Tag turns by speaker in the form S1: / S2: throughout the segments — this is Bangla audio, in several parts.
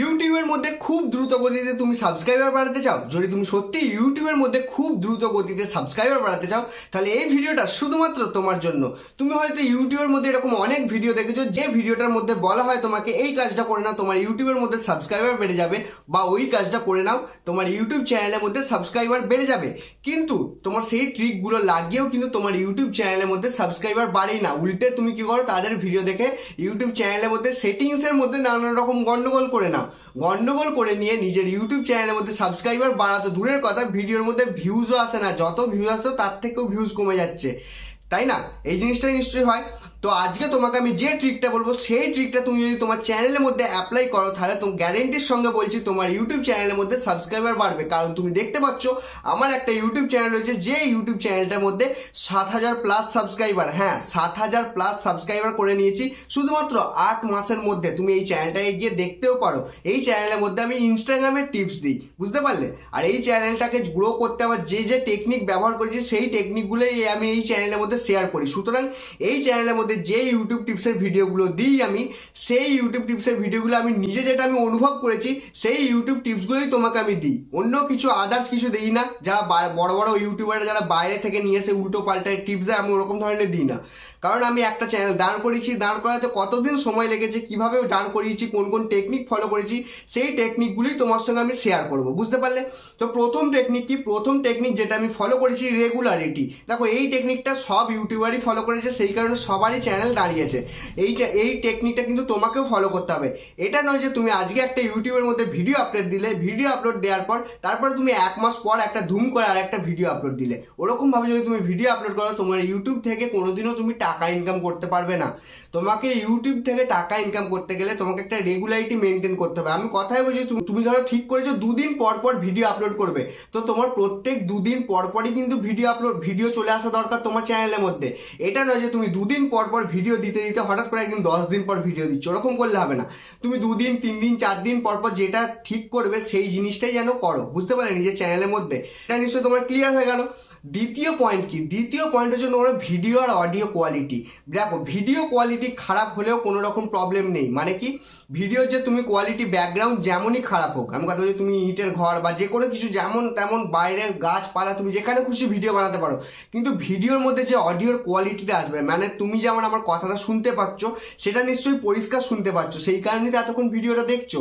S1: ইউটিউবের মধ্যে খুব দ্রুত গতিতে তুমি সাবস্ক্রাইবার বাড়াতে চাও, যদি তুমি সত্যি ইউটিউবের মধ্যে খুব দ্রুত গতিতে সাবস্ক্রাইবার বাড়াতে চাও, তাহলে এই ভিডিওটা শুধুমাত্র তোমার জন্য। তুমি হয়তো ইউটিউবের মধ্যে এরকম অনেক ভিডিও দেখেছ, যে ভিডিওটার মধ্যে বলা হয় তোমাকে এই কাজটা করে নাও, তোমার ইউটিউবের মধ্যে সাবস্ক্রাইবার বেড়ে যাবে, বা ওই কাজটা করে নাও, তোমার ইউটিউব চ্যানেলের মধ্যে সাবস্ক্রাইবার বেড়ে যাবে। কিন্তু তোমার সেই ট্রিকগুলো লাগিয়েও কিন্তু তোমার ইউটিউব চ্যানেলের মধ্যে সাবস্ক্রাইবার বাড়েই না। উল্টে তুমি কি করো, তাদের ভিডিও দেখে ইউটিউব চ্যানেলের মধ্যে সেটিংসের মধ্যে নানান রকম গন্ডগোল করে নাও। গন্ডগোল করে নিয়ে নিজের ইউটিউব চ্যানেলের মধ্যে সাবস্ক্রাইবার বাড়াতো দূরের কথা, ভিডিওর মধ্যে ভিউজও আসে না। যত ভিউজ আসতো, তার থেকেও ভিউজ কমে যাচ্ছে। তাই না? এই জিনিসটাই নিশ্চয়ই হয়। তো আজকে তোমাকে আমি যে ট্রিকটা বলব, সেই ট্রিকটা তুমি যদি তোমার চ্যানেলের মধ্যে অ্যাপ্লাই করো, তাহলে তুমি গ্যারেন্টির সঙ্গে বলছি তোমার ইউটিউব চ্যানেলের মধ্যে সাবস্ক্রাইবার বাড়বে। কারণ তুমি দেখতে পাচ্ছ, আমার একটা ইউটিউব চ্যানেল রয়েছে, যে ইউটিউব চ্যানেলটার মধ্যে সাত হাজার প্লাস সাবস্ক্রাইবার হ্যাঁ সাত হাজার প্লাস সাবস্ক্রাইবার করে নিয়েছি। শুধুমাত্র আট মাসের মধ্যে তুমি এই চ্যানেলটাকে গিয়ে দেখতেও পারো। এই চ্যানেলের মধ্যে আমি ইনস্টাগ্রামের টিপস দিই, বুঝতে পারলে? আর এই চ্যানেলটাকে গ্রো করতে আমার যে যে টেকনিক ব্যবহার করেছি, সেই টেকনিকগুলোই আমি এই চ্যানেলের মধ্যে শেয়ার করি। সুতরাং এই চ্যানেলের মধ্যে যে ইউটিউব টিপসের ভিডিওগুলো দিই আমি, সেই ইউটিউব টিপসের ভিডিওগুলো আমি নিজে যেটা আমি অনুভব করেছি, সেই ইউটিউব টিপসগুলোই তোমাকে আমি দিই। অন্য কিছু আদার্স কিছু দিই না। যারা বড় বড় ইউটিউবাররা যারা বাইরে থেকে নিয়ে এসে উল্টো পাল্টায় টিপস দেয়, আমি ওরকম ধরনের দিই না। কারণ আমি একটা চ্যানেল দাঁড় করিয়েছি, দাঁড় করাতে কতদিন সময় লেগেছে, কীভাবে দাঁড় করিয়েছি, কোন কোন টেকনিক ফলো করেছি, সেই টেকনিকগুলি তোমার সঙ্গে আমি শেয়ার করব, বুঝতে পারলে? তো প্রথম টেকনিক কি? প্রথম টেকনিক যেটা আমি ফলো করেছি রেগুলারিটি দেখো, এই টেকনিকটা সব ইউটিউবারই ফলো করেছে, সেই কারণে সবারই চ্যানেল দাঁড়িয়েছে। এই এই টেকনিকটা কিন্তু তোমাকেও ফলো করতে হবে। এটা নয় যে তুমি আজকে একটা ইউটিউবের মধ্যে ভিডিও আপলোড দিলে ভিডিও আপলোড দেওয়ার পর তারপরে তুমি এক মাস পর একটা ধুম করে আর একটা ভিডিও আপলোড দিলে। ওরকমভাবে যদি তুমি ভিডিও আপলোড করো, তোমার ইউটিউব থেকে কোনোদিনও তুমি টাকা ইনকাম করতে পারবে না। তোমাকে ইউটিউব থেকে টাকা ইনকাম করতে গেলে তোমাকে একটা রেগুলারিটি মেনটেন করতে হবে। আমি কথাই বলছি, তুমি- ধরো ঠিক করেছ, দুদিন পর পর ভিডিও আপলোড করবে। তো তোমার প্রত্যেক দুদিন পর পরই কিন্তু ভিডিও আপলোড ভিডিও চলে আসা দরকার তোমার চ্যানেলের মধ্যে। এটা নয় যে তুমি দুদিন পর পর ভিডিও দিতে দিতে হঠাৎ করে একদিন দশ দিন পর ভিডিও দিচ্ছ। ওরকম করলে হবে না। তুমি দুদিন তিন দিন চার দিন পর পর যেটা ঠিক করবে সেই জিনিসটাই যেন করো। বুঝতে পারলে নিজের চ্যানেলের মধ্যে। এটা নিশ্চয়ই তোমার ক্লিয়ার হয়ে গেল। দ্বিতীয় পয়েন্ট কি? দ্বিতীয় পয়েন্ট হচ্ছে তোমার ভিডিও আর অডিও কোয়ালিটি দেখো ভিডিও কোয়ালিটি খারাপ হলেও কোনো রকম প্রবলেম নেই। মানে কি? ভিডিও যে তুমি কোয়ালিটি ব্যাকগ্রাউন্ড যেমনই খারাপ হোক, আমি কথা বলছি তুমি ইটের ঘর বা যে কোনো কিছু, যেমন তেমন বাইরের গাছপালা, তুমি যেখানে খুশি ভিডিও বানাতে পারো। কিন্তু ভিডিওর মধ্যে যে অডিওর কোয়ালিটিটা আসবে মানে তুমি যেমন আমার কথাটা শুনতে পাচ্ছ, সেটা নিশ্চয়ই পরিষ্কার শুনতে পাচ্ছ। সেই কারণে এতক্ষণ ভিডিওটা দেখছ।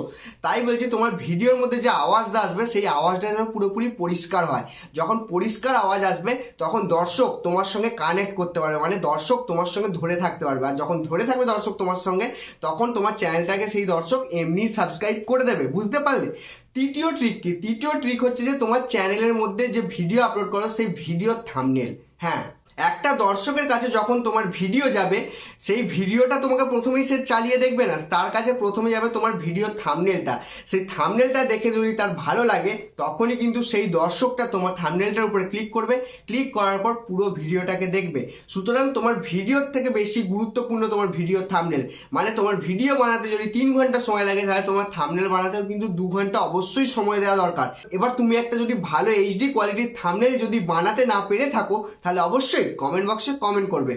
S1: তাই বলছি তোমার ভিডিওর মধ্যে যে আওয়াজটা আসবে, সেই আওয়াজটা যেন পুরোপুরি পরিষ্কার হয়। যখন পরিষ্কার আওয়াজ আসবে, তখন দর্শক তোমার সঙ্গে কানেক্ট করতে পারবে। মানে দর্শক তোমার সঙ্গে ধরে থাকতে পারবে। আর যখন ধরে থাকবে দর্শক তোমার সঙ্গে, তখন তোমার চ্যানেলটাকে সেই দর্শক এমনি সাবস্ক্রাইব করে দেবে। বুঝতে পারলে? তৃতীয় ট্রিক কি? তৃতীয় ট্রিক হচ্ছে যে তোমার চ্যানেলের মধ্যে যে ভিডিও আপলোড করো, সেই ভিডিও থামনেল হ্যাঁ? একটা দর্শকের কাছে যখন তোমার ভিডিও যাবে, সেই ভিডিওটা তোমাকে প্রথমেই সে চালিয়ে দেখবে না। তার কাছে প্রথমে যাবে তোমার ভিডিও থামনেলটা সেই থামনেলটা দেখে যদি তার ভালো লাগে, তখনই কিন্তু সেই দর্শকটা তোমার থামনেলটার উপরে ক্লিক করবে। ক্লিক করার পর পুরো ভিডিওটাকে দেখবে। সুতরাং তোমার ভিডিওর থেকে বেশি গুরুত্বপূর্ণ তোমার ভিডিও থামনেল মানে তোমার ভিডিও বানাতে যদি তিন ঘণ্টা সময় লাগে, তাহলে তোমার থামনেল বানাতেও কিন্তু দু ঘণ্টা অবশ্যই সময় দেওয়া দরকার। এবার তুমি একটা যদি ভালো এইচডি কোয়ালিটির থামনেল যদি বানাতে না পেরে থাকো, তাহলে অবশ্যই কমেন্ট বক্সে কমেন্ট করবে।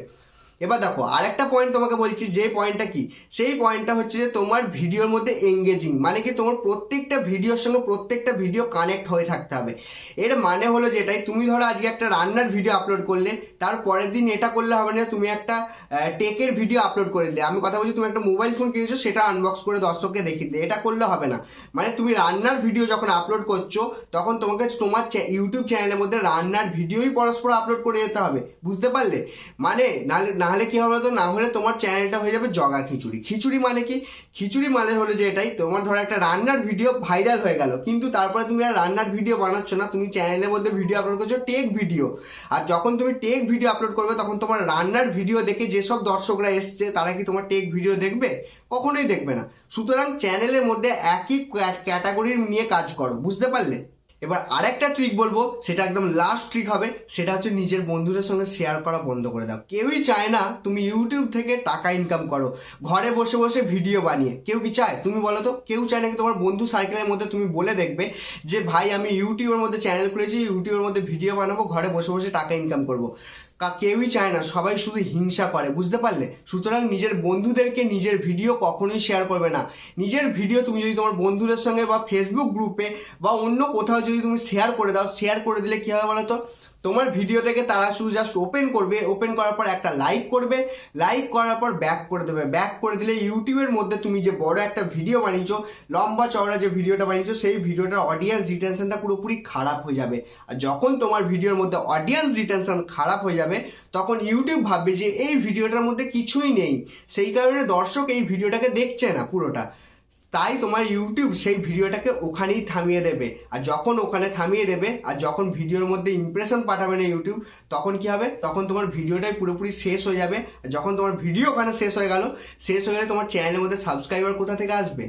S1: এবার দেখো, আরেকটা পয়েন্ট তোমাকে বলছি, যে পয়েন্টটা কি? সেই পয়েন্টটা হচ্ছে যে তোমার ভিডিওর মধ্যে এঙ্গেজিং মানে কি তোমার প্রত্যেকটা ভিডিওর সঙ্গে প্রত্যেকটা ভিডিও কানেক্ট হয়ে থাকতে হবে। এর মানে হলো যেটাই, তুমি ধরো আজকে একটা রান্নার ভিডিও আপলোড করলে তার পরের দিন এটা করলে হবে না, তুমি একটা টেকের ভিডিও আপলোড করে দিলে। আমি কথা বলছি, তুমি একটা মোবাইল ফোন কিনেছো, সেটা আনবক্স করে দর্শককে দেখিয়ে দিলে। এটা করলে হবে না। মানে তুমি রান্নার ভিডিও যখন আপলোড করছ, তখন তোমাকে তোমার ইউটিউব চ্যানেলের মধ্যে রান্নার ভিডিওই পরস্পর আপলোড করে যেতে হবে। বুঝতে পারলে? মানে নাহলে নাহলে কি হবে তো না হলে তোমার চ্যানেলটা হয়ে যাবে জগা খিচুড়ি। খিচুড়ি মানে কি? খিচুড়ি মানে হলো যে এটাই, তোমার ধরো একটা রান্নার ভিডিও ভাইরাল হয়ে গেল, কিন্তু তারপরে তুমি আর রান্নার ভিডিও বানাচ্ছ না, তুমি চ্যানেলের মধ্যে ভিডিও আপলোড করছ টেক ভিডিও আর যখন তুমি টেক ভিডিও আপলোড করবে, তখন তোমার রান্নার ভিডিও দেখে যেসব দর্শকরা এসছে, তারা কি তোমার টেক ভিডিও দেখবে? কখনোই দেখবে না। সুতরাং চ্যানেলের মধ্যে একই ক্যাটাগরির নিয়ে কাজ করো, বুঝতে পারলে? এবার আরেকটা ট্রিক বলব, সেটা একদম লাস্ট ট্রিক হবে, সেটা হচ্ছে নিজের বন্ধুদের সঙ্গে শেয়ার করা বন্ধ করে দাও। কেউই চায় না তুমি ইউটিউব থেকে টাকা ইনকাম করো, ঘরে বসে বসে ভিডিও বানিয়ে। কেউ কি চায়? তুমি বলো তো, কেউ চায় না কি তোমার বন্ধু সার্কেলের মধ্যে তুমি বলে দেখবে যে, ভাই, আমি ইউটিউবের মধ্যে চ্যানেল খুলেছি ইউটিউবের মধ্যে ভিডিও বানাবো, ঘরে বসে বসে টাকা ইনকাম করব। কেউই চায় না, সবাই শুধু হিংসা করে, বুঝতে পারলে? সুতরাং নিজের বন্ধুদেরকে নিজের ভিডিও কখনোই শেয়ার করবে না। নিজের ভিডিও তুমি যদি তোমার বন্ধুদের সঙ্গে বা ফেসবুক গ্রুপে বা অন্য কোথাও যদি তুমি শেয়ার করে দাও শেয়ার করে দিলে কী হবে বলো তো তোমার ভিডিওটাকে তারা শুধু জাস্ট ওপেন করবে ওপেন করার পর একটা লাইক করবে লাইক করার পর ব্যাক করে দেবে। ব্যাক করে দিলে ইউটিউবের মধ্যে তুমি যে বড় একটা ভিডিও বানিয়েছো, লম্বা চওড়া যে ভিডিওটা বানিয়েছো, সেই ভিডিওটার অডিয়েন্স রিটেনশনটা পুরোপুরি খারাপ হয়ে যাবে। আর যখন তোমার ভিডিওর মধ্যে অডিয়েন্স রিটেনশন খারাপ হয়ে যাবে, তখন ইউটিউব ভাববে যে এই ভিডিওটার মধ্যে কিছুই নেই। সেই কারণে দর্শক এই ভিডিওটাকে দেখছে না পুরোটা। তাই তোমার ইউটিউব সেই ভিডিওটাকে ওখানেই থামিয়ে দেবে। আর যখন ওখানে থামিয়ে দেবে, আর যখন ভিডিওর মধ্যে ইমপ্রেশন পাঠাবে না ইউটিউব তখন কি হবে? তখন তোমার ভিডিওটাই পুরোপুরি শেষ হয়ে যাবে। আর যখন তোমার ভিডিও ওখানে শেষ হয়ে গেল, শেষ হয়ে গেলে তোমার চ্যানেলের মধ্যে সাবস্ক্রাইবার কোথা থেকে আসবে?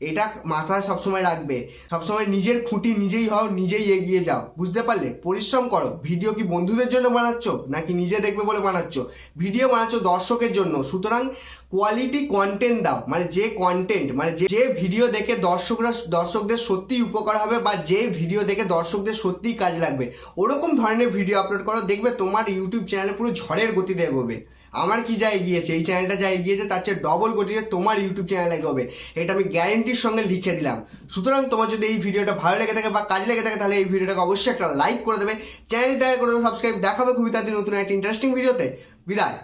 S1: এটা মাথায় সবসময় রাখবে। সবসময় নিজের খুঁটি নিজেই হও, নিজেই এগিয়ে যাও। বুঝতে পারলে? পরিশ্রম করো। ভিডিও কি বন্ধুদের জন্য বানাচ্ছ? নাকি নিজে দেখবে বলে বানাচ্ছ? ভিডিও বানাচ্ছ দর্শকের জন্য। সুতরাং কোয়ালিটি কন্টেন্ট দাও। মানে যে কন্টেন্ট মানে যে- ভিডিও দেখে দর্শকরা দর্শকদের সত্যি উপকার হবে বা যে ভিডিও দেখে দর্শকদের সত্যিই কাজ লাগবে। ওরকম ধরনের ভিডিও আপলোড করো। দেখবে তোমার ইউটিউব চ্যানেলে পুরো ঝড়ের গতিতে এগোবে। আমার কি যা এগিয়েছে? এই চ্যানেলটা যা এগিয়েছে, তার চেয়ে ডবল গতিতে তোমার ইউটিউব চ্যানেল হবে এটা আমি গ্যারেন্টির সঙ্গে লিখে দিলাম। সুতরাং তোমার যদি এই ভিডিওটা ভালো লেগে থাকে বা কাজে লেগে থাকে, তাহলে এই ভিডিওটাকে অবশ্যই একটা লাইক করে দেবে। চ্যানেলটা করে দেবে সাবস্ক্রাইব দেখাবে খুবই তাদের নতুন একটা ইন্টারেস্টিং ভিডিওতে বিদায়।